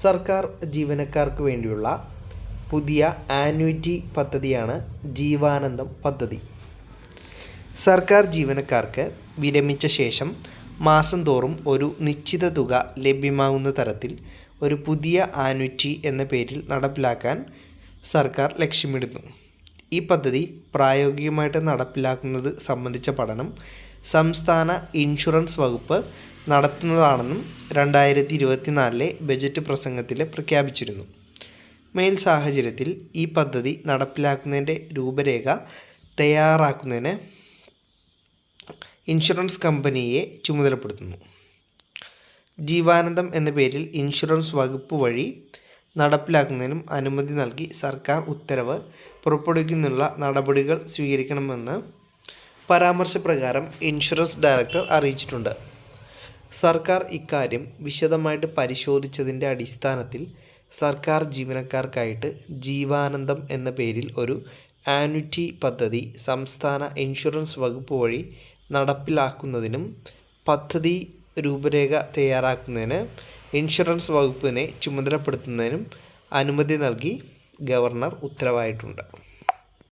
സർക്കാർ ജീവനക്കാർക്ക് വേണ്ടിയുള്ള പുതിയ ആന്വിറ്റി പദ്ധതിയാണ് ജീവാനന്ദം പദ്ധതി. സർക്കാർ ജീവനക്കാർക്ക് വിരമിച്ച ശേഷം മാസം തോറും ഒരു നിശ്ചിത തുക ലഭ്യമാകുന്ന തരത്തിൽ ഒരു പുതിയ ആനുറ്റി എന്ന പേരിൽ നടപ്പിലാക്കാൻ സർക്കാർ ലക്ഷ്യമിടുന്നു. ഈ പദ്ധതി പ്രായോഗികമായിട്ട് നടപ്പിലാക്കുന്നത് സംബന്ധിച്ച പഠനം സംസ്ഥാന ഇൻഷുറൻസ് വകുപ്പ് നടത്തുന്നതാണെന്നും രണ്ടായിരത്തി ഇരുപത്തിനാലിലെ ബജറ്റ് പ്രസംഗത്തിൽ പ്രഖ്യാപിച്ചിരുന്നു. മേൽ സാഹചര്യത്തിൽ ഈ പദ്ധതി നടപ്പിലാക്കുന്നതിന്റെ രൂപരേഖ തയ്യാറാക്കുന്നതിന് ഇൻഷുറൻസ് കമ്പനിയെ ചുമതലപ്പെടുത്തുന്നു. ജീവാനന്ദം എന്ന പേരിൽ ഇൻഷുറൻസ് വകുപ്പ് വഴി നടപ്പിലാക്കുന്നതിനും അനുമതി നൽകി സർക്കാർ ഉത്തരവ് പുറപ്പെടുവിക്കുന്നതിനുള്ള നടപടികൾ സ്വീകരിക്കണമെന്ന് പരാമർശപ്രകാരം ഇൻഷുറൻസ് ഡയറക്ടർ അറിയിച്ചിട്ടുണ്ട്. സർക്കാർ ഇക്കാര്യം വിശദമായിട്ട് പരിശോധിച്ചതിന്റെ അടിസ്ഥാനത്തിൽ സർക്കാർ ജീവനക്കാർക്കായിട്ട് ജീവാനന്ദം എന്ന പേരിൽ ഒരു ആനുറ്റി പദ്ധതി സംസ്ഥാന ഇൻഷുറൻസ് വകുപ്പ് വഴി നടപ്പിലാക്കുന്നതിനും പദ്ധതി രൂപരേഖ തയ്യാറാക്കുന്നതിന് ഇൻഷുറൻസ് വകുപ്പിനെ ചുമതലപ്പെടുത്തുന്നതിനും അനുമതി നൽകി ഗവർണർ ഉത്തരവായിട്ടുണ്ട്.